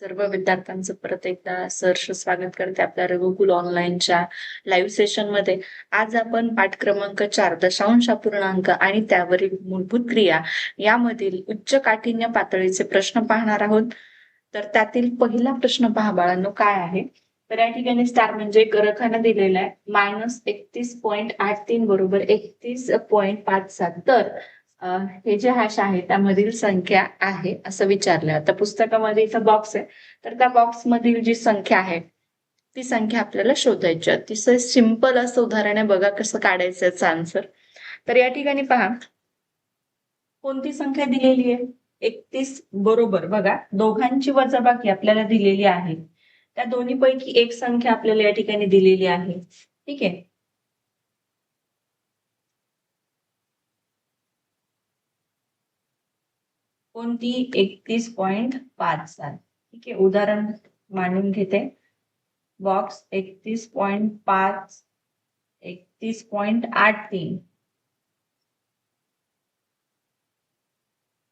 सर्व विद्यार्थ्यांचं परत एकदा सहर्ष स्वागत करते आपल्या रघुकुल ऑनलाईनच्या लाईव्ह सेशनमध्ये. आज आपण पाठ क्रमांक चार दशांश अपूर्णांक आणि त्यावरील मूलभूत क्रिया यामधील उच्च काठिण्य पातळीचे प्रश्न पाहणार आहोत. तर त्यातील पहिला प्रश्न पहा बाळांनो काय आहे? तर या ठिकाणी स्टार म्हणजे एक रखाना दिलेला आहे. मायनस एकतीस पॉईंट आठ तीन बरोबर एकतीस पॉईंट पाच सात. तर हे जे हॅश आहे त्यामधील संख्या आहे असं विचारलं. आता पुस्तकामध्ये इथं बॉक्स आहे. तर त्या बॉक्स मधील जी संख्या आहे ती संख्या आपल्याला शोधायची अतिशय सिंपल असं उदाहरण आहे. बघा कसं काढायचं याचं आन्सर तर या ठिकाणी पहा. कोणती संख्या दिलेली आहे? एकतीस बरोबर. बघा दोघांची वजाबाकी आपल्याला दिलेली आहे. त्या दोन्ही पैकी एक संख्या आपल्याला या ठिकाणी दिलेली आहे. ठीक आहे? कोणती एकतीस पॉइंट पाच सात ठीक आहे उदाहरण मांडून घेते. बॉक्स एकतीस पॉइंट पाच एकतीस पॉइंट आठ तीन.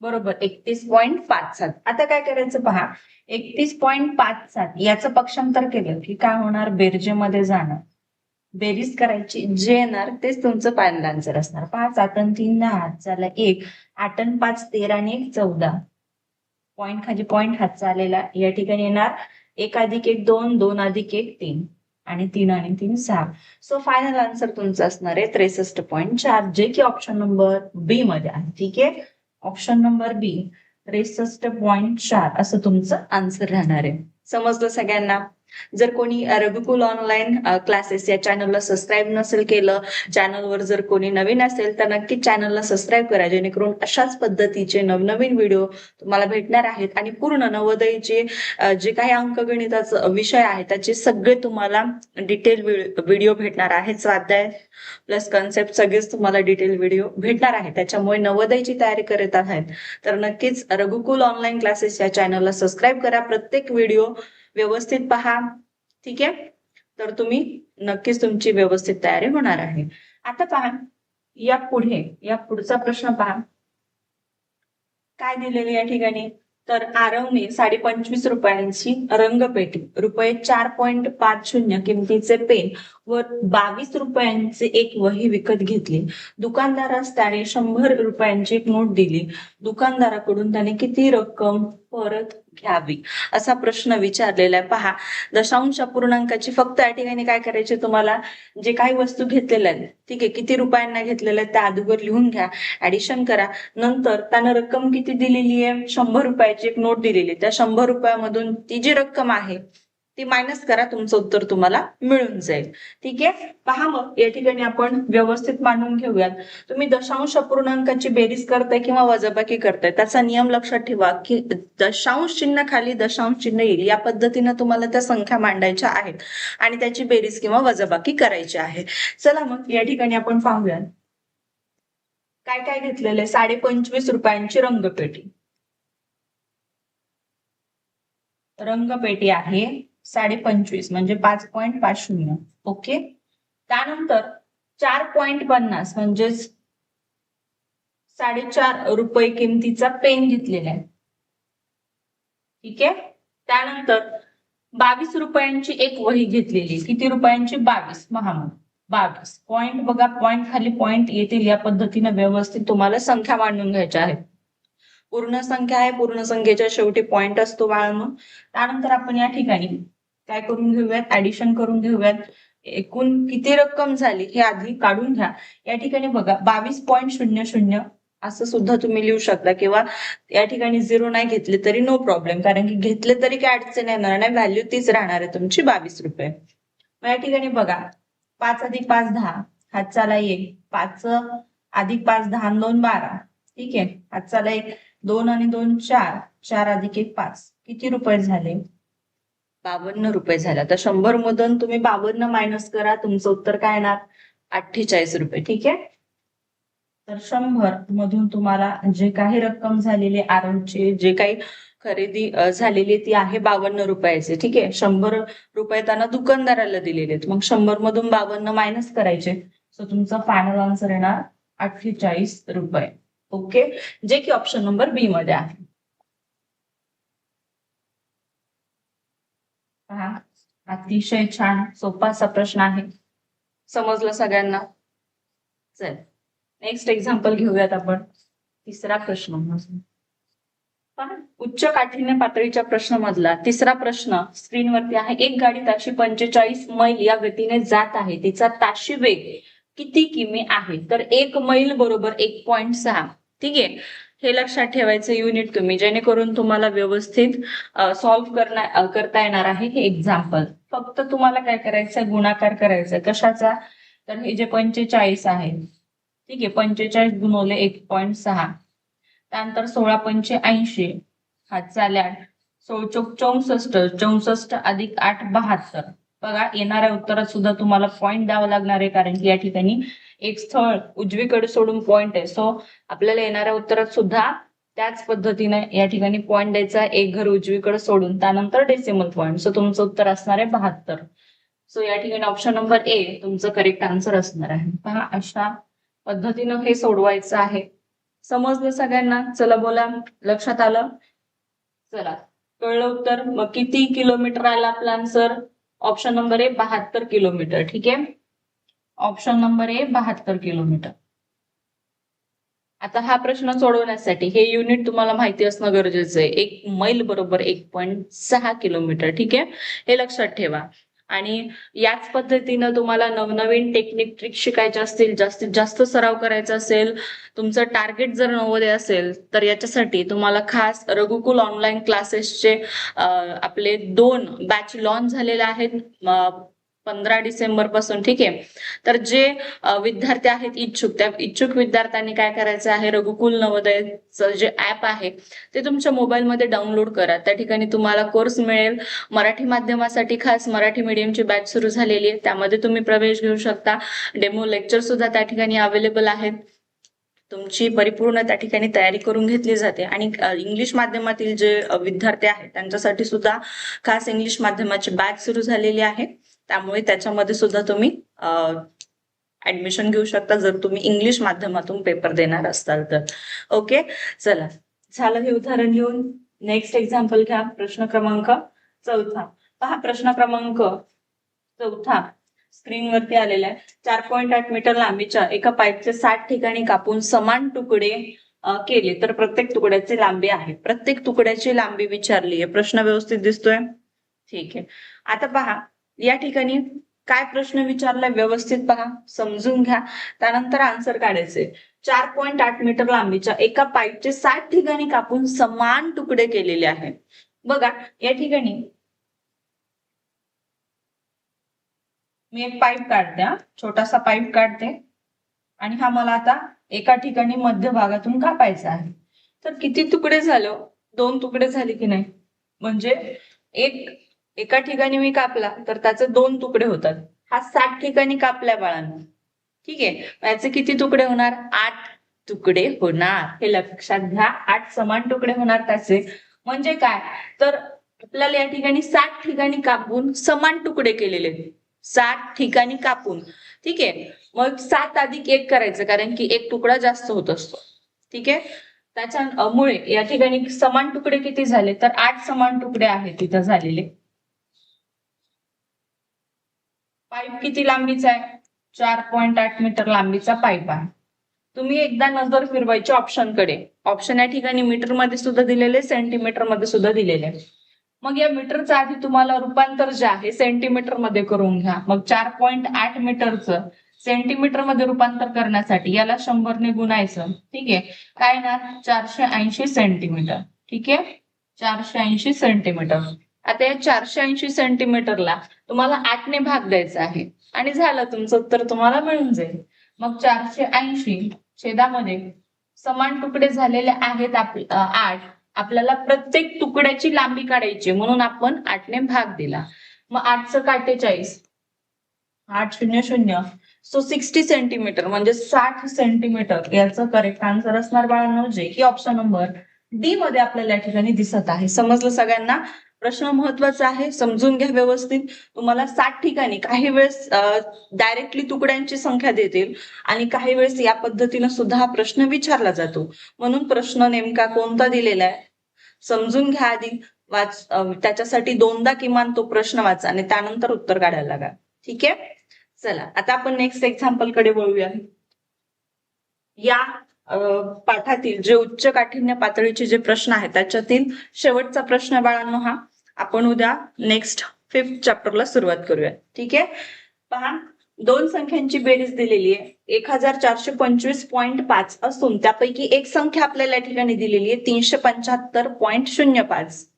बरोबर एकतीस पॉइंट पाच सात आता काय करायचं पहा? एकतीस पॉइंट पाच सात याचं पक्षांतर केलं की काय होणार? बेरजेमध्ये जाणार बेरीज करायची. जे येणार तेच तुमचं फायनल आन्सर असणार. पाच आठ आणि तीन दहा. हात झाला एक. आठ आणि पाच तेरा आणि एक चौदा. पॉइंट खाली पॉइंट हातचा आलेला या ठिकाणी येणार. एक अधिक एक दोन. दोन अधिक एक तीन. आणि तीन आणि तीन सहा. सो फायनल आन्सर तुमचं असणार आहे त्रेसष्ट पॉईंट चार. जे की ऑप्शन नंबर बी मध्ये आहे. ठीक आहे? ऑप्शन नंबर बी त्रेसष्ट पॉईंट चार असं तुमचं आन्सर राहणार आहे. समजलं सगळ्यांना? जर कोणी रघुकुल ऑनलाईन क्लासेस या चॅनलला सबस्क्राईब नसेल केलं चॅनलवर जर कोणी नवीन असेल तर नक्की चॅनलला सबस्क्राईब करा. जेणेकरून अशाच पद्धतीचे नवनवीन व्हिडिओ तुम्हाला भेटणार आहेत. आणि पूर्ण नवोदयचे जे काही अंकगणिताचा विषय आहे त्याचे सगळे तुम्हाला डिटेल व्हिडिओ भेटणार आहेत. स्वाध्याय प्लस कन्सेप्ट सगळेच तुम्हाला डिटेल व्हिडिओ भेटणार आहे त्याच्यामुळे नवोदयची तयारी करत आहेत. तर नक्कीच रघुकुल ऑनलाईन क्लासेस या चॅनलला सबस्क्राईब करा. प्रत्येक व्हिडिओ व्यवस्थित पहा. ठीक आहे? तर तुम्ही नक्कीच तुमची व्यवस्थित तयारी होणार आहे. आता पहा या पुढे या पुढचा प्रश्न पहा. काय दिलेले या ठिकाणी? तर आरवने साडे पंचवीस रुपयांची रंगपेटी रुपये चार पॉईंट पाच शून्य किमतीचे पेन व बावीस रुपयांचे एक वही विकत घेतली. दुकानदारास त्याने शंभर रुपयांची एक नोट दिली. दुकानदाराकडून त्याने किती रक्कम परत घ्यावी? असा प्रश्न विचारलेला आहे. पहा दशांश पूर्णांकाची फक्त या ठिकाणी काय करायचे तुम्हाला? जे काही वस्तू घेतलेल्या आहेत ठीक आहे किती रुपयांना घेतलेल्या आहेत त्या अगोदर लिहून घ्या. ऍडिशन करा. नंतर त्यानं रक्कम किती दिलेली आहे? शंभर रुपयाची एक नोट दिलेली आहे. त्या शंभर रुपयामधून ती जी रक्कम आहे ती मायनस करा तुमचं उत्तर तुम्हाला मिळून जाईल. ठीक? आहे पहा मग या ठिकाणी आपण व्यवस्थित मांडून घेऊयात. तुम्ही दशांश अपूर्णांकाची बेरीज करताय किंवा वजाबाकी करताय त्याचा नियम लक्षात ठेवा की दशांश चिन्ह खाली दशांश चिन्ह येईल. या पद्धतीनं तुम्हाला त्या संख्या मांडायच्या आहेत आणि त्याची बेरीज किंवा वजाबाकी करायची आहे. चला मग या ठिकाणी आपण पाहूयात. काय काय घेतलेलं आहे? साडे पंचवीस रुपयांची रंगपेटी. रंगपेटी आहे. साडे पंचवीस म्हणजे पाच पॉईंट पाच शून्य. ओके? त्यानंतर चार पॉईंट पन्नास म्हणजेच साडेचार रुपये किमतीचा पेन घेतलेला आहे. ठीक आहे? त्यानंतर बावीस रुपयांची एक वही घेतलेली किती रुपयांची? बावीस. महामूल. बावीस. पॉइंट बघा पॉइंट खाली पॉइंट येतील या पद्धतीने व्यवस्थित तुम्हाला संख्या मांडून घ्यायच्या आहेत. पूर्ण संख्या आहे पूर्ण संख्येच्या शेवटी पॉइंट असतो बाळांनो. त्यानंतर आपण या ठिकाणी काय करून घेऊयात? ऍडिशन करून घेऊयात. एकूण किती रक्कम झाली हे आधी काढून घ्या. या ठिकाणी बघा बावीस पॉईंट शून्य शून्य असं सुद्धा तुम्ही लिहू शकता किंवा या ठिकाणी झिरो नाही घेतले तरी नो प्रॉब्लेम कारण की घेतले तरी काय अडचण येणार नाही व्हॅल्यू तीच राहणार आहे तुमची बावीस रुपये. मग या ठिकाणी बघा पाच अधिक पाच दहा हातचाला एक. पाच अधिक पाच दहा दोन बारा. ठीक आहे? हातचाला एक. दोन आणि दोन चार चार अधिक एक पाच. किती रुपये झाले? बावन्न रुपये झाले. आता शंभर मधून तुम्ही बावन्न मायनस करा तुमचं उत्तर काय येणार? अठ्ठेचाळीस रुपये. ठीक आहे? तर शंभर मधून तुम्हाला जे काही रक्कम झालेली आरवची जे काही खरेदी झालेली ती आहे बावन्न रुपयाचे. ठीक आहे? शंभर रुपये त्यांना दुकानदाराला दिलेले आहेत. मग शंभर मधून बावन्न मायनस करायचे. सो तुमचा फायनल आन्सर येणार अठ्ठेचाळीस रुपये. ओके? जे की ऑप्शन नंबर बी मध्ये आहे. पहा अतिशय छान सोपा असा प्रश्न आहे. समजलं सगळ्यांना? चल नेक्स्ट एक्झाम्पल घेऊयात आपण. तिसरा प्रश्न. पहा, उच्च काठीण्य पातळीच्या प्रश्नामधला तिसरा प्रश्न स्क्रीनवरती आहे. एक गाडी ताशी पंचेचाळीस मैल या गतीने जात आहे. तिचा ताशी वेग किती किमी आहे? तर एक मैल बरोबर एक पॉइंट सहा. ठीक आहे? हे लक्षात ठेवायचं युनिट तुम्ही जेणेकरून तुम्हाला व्यवस्थित सॉल्व्ह करण्या करता येणार आहे हे एक्झाम्पल फक्त तुम्हाला काय करायचं गुणाकार करायचा कशाचा? तर हे जे पंचेचाळीस आहे ठीक आहे? पंचेचाळीस गुणवले एक पॉईंट सहा. त्यानंतर सोळा पंचे ऐंशी. हातचाले आठ. सोळ चौक चौसष्ट. चौसष्ट अधिक आठ बहात्तर. बघा येणाऱ्या उत्तरात सुद्धा तुम्हाला पॉईंट द्यावा लागणार आहे कारण की या ठिकाणी एक स्थळ उजवीकडे सोडून पॉइंट आहे. सो आपल्याला येणाऱ्या उत्तरात सुद्धा त्याच पद्धतीने या ठिकाणी पॉइंट द्यायचा एक घर उजवीकडे सोडून त्यानंतर डेसिमल पॉइंट सो तुमचं उत्तर असणार आहे बहात्तर. सो या ठिकाणी ऑप्शन नंबर ए तुमचं करेक्ट आन्सर असणार आहे. पहा अशा पद्धतीनं हे सोडवायचं आहे. समजलं सगळ्यांना? चला बोला. लक्षात आलं? चला. कळलं उत्तर? मग किती किलोमीटर आला आपला आन्सर ऑप्शन नंबर ए बहात्तर किलोमीटर. ठीक आहे? ऑप्शन नंबर ए बहात्तर किलोमीटर. आता हा प्रश्न सोडवण्यासाठी हे युनिट तुम्हाला माहिती असणं गरजेचं आहे. एक मैल बरोबर एक पॉईंट सहा किलोमीटर ठीक आहे? हे लक्षात ठेवा. आणि याच पद्धतीनं तुम्हाला नवनवीन टेक्निक ट्रिक शिकायचे असतील जास्तीत जास्त सराव करायचा असेल तुमचं टार्गेट जर नवोदय असेल तर याच्यासाठी तुम्हाला खास रघुकुल ऑनलाईन क्लासेसचे आपले दोन बॅच लॉन्च झालेले आहेत. पंधरा डिसेंबरपासून ठीक आहे? तर जे विद्यार्थी आहेत इच्छुक त्या इच्छुक विद्यार्थ्यांनी काय करायचं आहे? रघुकुल नवोदयचं जे ऍप आहे ते तुमच्या मोबाईलमध्ये डाउनलोड करा. त्या ठिकाणी तुम्हाला कोर्स मिळेल. मराठी माध्यमासाठी खास मराठी मीडियमची बॅच सुरू झालेली आहे. त्यामध्ये तुम्ही प्रवेश घेऊ शकता. डेमो लेक्चर सुद्धा त्या ठिकाणी अवेलेबल आहेत. तुमची परिपूर्ण त्या ठिकाणी तयारी करून घेतली जाते. आणि इंग्लिश माध्यमातील जे विद्यार्थी आहेत त्यांच्यासाठी सुद्धा खास इंग्लिश माध्यमाची बॅच सुरू झालेली आहे. त्यामुळे त्याच्यामध्ये सुद्धा तुम्ही ऍडमिशन घेऊ शकता. जर तुम्ही इंग्लिश माध्यमातून पेपर देणार असाल तर. ओके चला. झालं हे उदाहरण घेऊन. नेक्स्ट एक्झाम्पल घ्या. प्रश्न क्रमांक चौथा. पहा प्रश्न क्रमांक चौथा स्क्रीनवरती आलेला आहे. चार पॉईंट आठ मीटर लांबीच्या एका पाईपचे साठ ठिकाणी कापून समान तुकडे केले. तर प्रत्येक तुकड्याची लांबी आहे. प्रत्येक तुकड्याची लांबी विचारली आहे प्रश्न व्यवस्थित दिसतोय? ठीक आहे. आता पहा. या ठिकाणी काय प्रश्न विचारलाय व्यवस्थित पहा समजून घ्या. त्यानंतर आन्सर काढायचे. चार पॉईंट आठ मीटर लांबीच्या एका पाईपचे सात ठिकाणी कापून समान तुकडे केलेले आहेत बघा या ठिकाणी मी एक पाईप काढते छोटासा पाईप काढते. आणि हा मला आता एका ठिकाणी मध्य भागातून कापायचा आहे. तर किती तुकडे झालं? दोन तुकडे झाले की नाही? म्हणजे एक एका ठिकाणी मी कापला तर त्याचे दोन तुकडे होतात. हा साठ ठिकाणी कापल्या बाळांना. ठीक आहे? याचे किती तुकडे होणार? आठ तुकडे होणार. हे लक्षात घ्या. आठ समान तुकडे होणार त्याचे. म्हणजे काय? तर आपल्याला या ठिकाणी साठ ठिकाणी कापून समान तुकडे केलेले सात ठिकाणी कापून. ठीक आहे? मग सात अधिक एक करायचं कारण की एक तुकडा जास्त होत असतो. ठीक आहे? त्याच्यामुळे या ठिकाणी समान तुकडे किती झाले? तर आठ समान तुकडे आहेत तिथं झालेले. पाईप किती लांबीचा आहे? चार पॉईंट आठ मीटर लांबीचा पाईप आहे. तुम्ही एकदा नजर फिरवायची ऑप्शनकडे ऑप्शन या ठिकाणी मीटरमध्ये सुद्धा दिलेले सेंटीमीटरमध्ये सुद्धा दिलेले. मग या मीटरचं आधी तुम्हाला रूपांतर जे आहे सेंटीमीटरमध्ये करून घ्या. मग चार पॉईंट आठ मीटरचं सेंटीमीटरमध्ये रूपांतर करण्यासाठी याला शंभरने गुणायचं. ठीक आहे? काय ना चारशे ऐंशी सेंटीमीटर ठीक आहे? चारशे ऐंशी सेंटीमीटर आता या चारशे ऐंशी सेंटीमीटरला तुम्हाला आठने भाग द्यायचा आहे. आणि झालं तुमचं उत्तर तुम्हाला मिळून जाईल. मग चारशे ऐंशी छेदामध्ये समान तुकडे झालेले आहेत आठ. आपल्याला प्रत्येक तुकड्याची लांबी काढायची म्हणून आपण आठने भाग दिला. मग आठचं काटेचाळीस. आठ शून्य शून्य. सो सिक्स्टी सेंटीमीटर म्हणजे साठ सेंटीमीटर याचं करेक्ट आन्सर असणार बाळांनो जे की ऑप्शन नंबर डी मध्ये आपल्याला या ठिकाणी दिसत आहे. समजलं सगळ्यांना? प्रश्न महत्त्वाचा आहे समजून घ्या व्यवस्थित. तुम्हाला सात ठिकाणी काही वेळेस डायरेक्टली तुकड्यांची संख्या देतील आणि काही वेळेस या पद्धतीनं सुद्धा हा प्रश्न विचारला जातो. म्हणून प्रश्न नेमका कोणता दिलेला आहे? समजून घ्या आधी. वाच त्याच्यासाठी दोनदा किमान तो प्रश्न वाचा आणि त्यानंतर उत्तर काढायला लागा. ठीक आहे? चला आता आपण नेक्स्ट एक्झाम्पलकडे वळूया. या पाठातील जे उच्च काठिण्य पातळीचे जे प्रश्न आहेत त्याच्यातील शेवटचा प्रश्न बाळांनो हा. आपण उद्या नेक्स्ट फिफ्थ चॅप्टरला सुरुवात करूया ठीक आहे? पहा दोन संख्यांची बेरीज दिलेली आहे. एक हजार चारशे पंचवीस पॉईंट पाच असून त्यापैकी एक संख्या आपल्याला या ठिकाणी दिलेली आहे तीनशे पंच्याहत्तर पॉईंट शून्य पाच.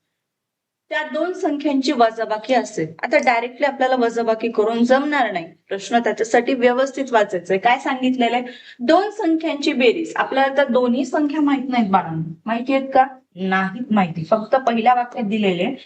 त्या दोन संख्यांची वजाबाकी असेल. आता डायरेक्टली आपल्याला वजाबाकी करून जमणार नाही. प्रश्न त्याच्यासाठी व्यवस्थित वाचायचंय काय सांगितलेलं आहे? दोन संख्यांची बेरीज. आपल्याला तर दोन्ही संख्या माहीत नाहीत बाळांना. माहिती आहेत का? नाहीत माहिती. फक्त पहिल्या वाक्यात दिलेले आहे.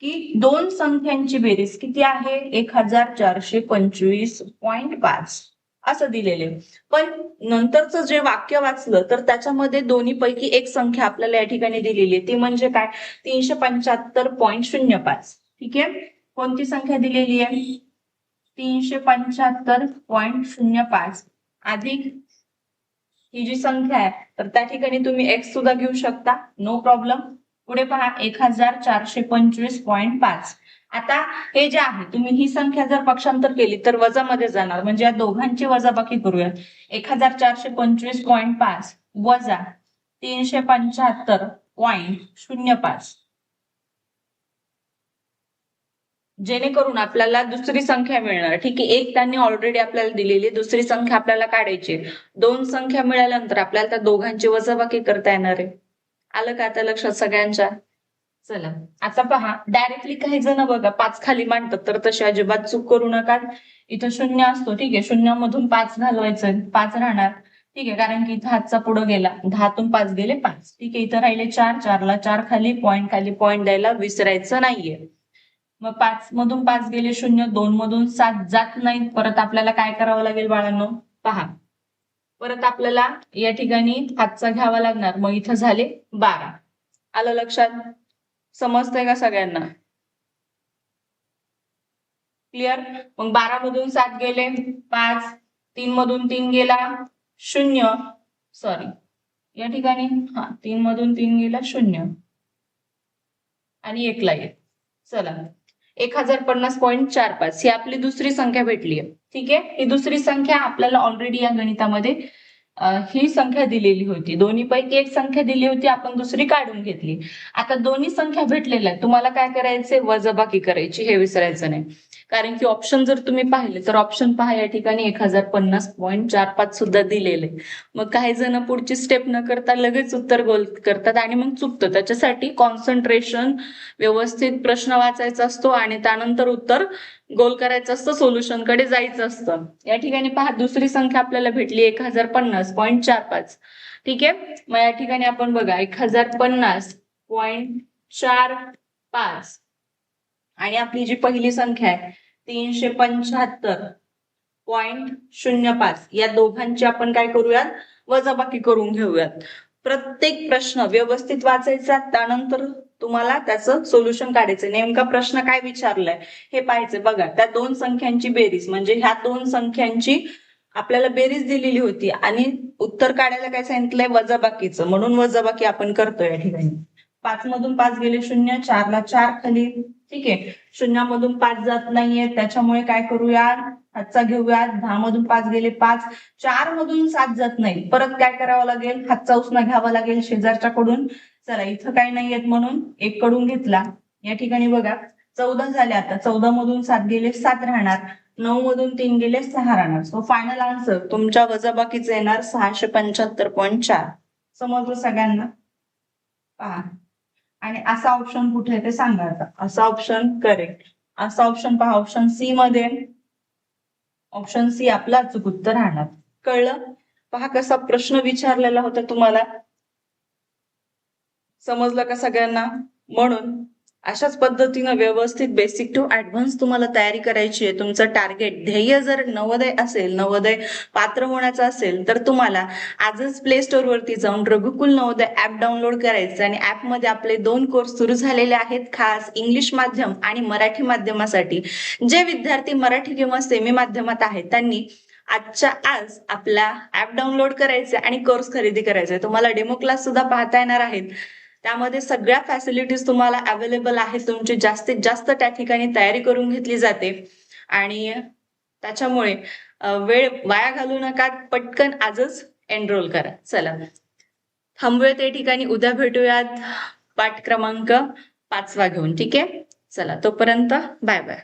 की दोन संख्यांची बेरीज किती आहे? एक हजार चारशे पंचवीस पॉइंट पाच. असं दिलेले पण नंतरचं जे वाक्य वाचलं तर त्याच्यामध्ये दोन्ही पैकी एक संख्या आपल्याला या ठिकाणी दिलेली आहे. ती म्हणजे काय? तीनशे पंच्याहत्तर पॉईंट शून्य पाच. ठीक आहे? कोणती संख्या दिलेली आहे? तीनशे पंच्याहत्तर पॉईंट शून्य पाच. अधिक ही जी संख्या आहे तर त्या ठिकाणी तुम्ही एक्स सुद्धा घेऊ शकता. नो प्रॉब्लेम पुढे पहा एक हजार चारशे पंचवीस पॉईंट पाच. आता हे जे आहे तुम्ही ही संख्या जर पक्षांतर केली तर वजामध्ये जाणार. म्हणजे या दोघांची वजाबाकी करूया. एक हजार चारशे पंचवीस पॉईंट पाच वजा तीनशे पंच्याहत्तर पॉईंट शून्य पाच. जेणेकरून आपल्याला दुसरी संख्या मिळणार. ठीक आहे एक त्यांनी ऑलरेडी आपल्याला दिलेली दुसरी संख्या आपल्याला काढायची. दोन संख्या मिळाल्यानंतर आपल्याला त्या दोघांची वजाबाकी करता येणार आहे. आलं का आता लक्षात सगळ्यांच्या? चला. आता पहा डायरेक्टली काही जण बघा पाच खाली मांडतात तर तशी अजिबात चूक करू नका. इथं शून्य असतो ठीक आहे. शून्यामधून पाच घालवायचं पाच राहणार. ठीक आहे कारण की इथं हातचा पुढं गेला. दहातून पाच गेले पाच. ठीक आहे इथं राहिले चार चारला चार खाली पॉईंट खाली पॉईंट द्यायला विसरायचं नाहीये. मग पाच मधून पाच गेले शून्य दोन मधून सात जात नाहीत. परत आपल्याला काय करावं लागेल बाळांनो? पहा. परत आपल्याला या ठिकाणी हातचा घ्यावा लागणार. मग इथं झाले बारा. आलं लक्षात? समजतंय का सगळ्यांना? क्लिअर मग बारा मधून सात गेले पाच. तीन मधून तीन गेला शून्य. सॉरी या ठिकाणी हा तीन मधून तीन गेला शून्य. आणि एकला येत चला. एक हजार पन्नास पॉईंट चार पाच. ही आपली दुसरी संख्या भेटली आहे. ठीक आहे? ही दुसरी संख्या आपल्याला ऑलरेडी या गणितामध्ये ही संख्या दिलेली होती. दोन्ही पैकी एक संख्या दिली होती आपण दुसरी काढून घेतली. आता दोन्ही संख्या भेटलेल्या आहेत. तुम्हाला काय करायचे वजाबाकी करायची. हे विसरायचं नाही. कारण की ऑप्शन जर तुम्ही पाहिले तर ऑप्शन पहा या ठिकाणी एक हजार पन्नास पॉईंट चार पाच सुद्धा दिलेले. मग काही जण पुढची स्टेप न करता लगेच उत्तर गोल करतात आणि मग चुकतं. त्याच्यासाठी कॉन्सन्ट्रेशन व्यवस्थित प्रश्न वाचायचा असतो आणि त्यानंतर उत्तर गोल करायचं असतं सोल्युशनकडे जायचं असतं. या ठिकाणी पहा दुसरी संख्या आपल्याला भेटली एक हजार पन्नास पॉईंट चार पाच. ठीक आहे? मग या ठिकाणी आपण बघा एक हजार पन्नास पॉईंट चार पाच. आणि आपली जी पहिली संख्या आहे तीनशे पंच्याहत्तर पॉईंट शून्य पाच. या दोघांची आपण काय करूयात? वजाबाकी करून घेऊयात. प्रत्येक प्रश्न व्यवस्थित वाचायचा त्यानंतर तुम्हाला त्याचं सोल्युशन काढायचं नेमका प्रश्न काय विचारलाय हे पाहायचं बघा त्या दोन संख्यांची बेरीज म्हणजे ह्या दोन संख्यांची आपल्याला बेरीज दिलेली होती आणि उत्तर काढायला काय सांगितलंय? वजाबाकीचं. म्हणून वजाबाकी आपण करतोय या ठिकाणी. पाच मधून पाच गेले शून्य चारला चार खाली. ठीक आहे. शून्यामधून पाच जात नाहीये. त्याच्यामुळे काय करूया? हातचा घेऊया दहा मधून पाच गेले पाच. चार मधून सात जात नाही. परत काय करावं लागेल? हातचा उसना घ्यावा लागेल शेजारच्या कडून. चला इथं काही नाहीयेत म्हणून एक कडून घेतला. या ठिकाणी बघा. चौदा झाले आता. चौदा मधून सात गेले सात राहणार. नऊ मधून तीन गेले सहा राहणार. सो फायनल आन्सर तुमच्या वजाबाकीचं येणार सहाशे पंच्याहत्तर पॉईंट चार. समजलं सगळ्यांना? पहा. आणि असा ऑप्शन कुठे आहे ते सांगा आता असा ऑप्शन करेक्ट असा ऑप्शन पहा ऑप्शन सी मध्ये. ऑप्शन सी आपला अचूक उत्तर राहणार. कळलं? पहा कसा प्रश्न विचारलेला होता तुम्हाला. समजलं का सगळ्यांना? म्हणून अशाच पद्धतीनं व्यवस्थित बेसिक टू ऍडव्हान्स तुम्हाला तयारी करायची आहे. तुमचं टार्गेट ध्येय जर नवोदय असेल नवोदय पात्र होण्याचं असेल तर तुम्हाला आजच प्ले स्टोअरवरती जाऊन रघुकुल नवोदय ऍप डाउनलोड करायचं आणि ऍपमध्ये आपले दोन कोर्स सुरू झालेले आहेत. खास इंग्लिश माध्यम आणि मराठी माध्यमासाठी. जे विद्यार्थी मराठी किंवा सेमी माध्यमात आहेत त्यांनी आजच्या आज आपला ऍप डाउनलोड करायचे आणि कोर्स खरेदी करायचे तुम्हाला डेमो क्लास सुद्धा पाहता येणार आहेत. त्यामध्ये सगळ्या फॅसिलिटीज तुम्हाला अवेलेबल आहेत. तुमची जास्तीत जास्त त्या ठिकाणी तयारी करून घेतली जाते. आणि त्याच्यामुळे वेळ वाया घालू नका. पटकन आजच एनरोल करा. चला. थांबूया त्या ठिकाणी. उद्या भेटूयात. पाठ क्रमांक पाचवा घेऊन. ठीक आहे? चला. तोपर्यंत बाय बाय.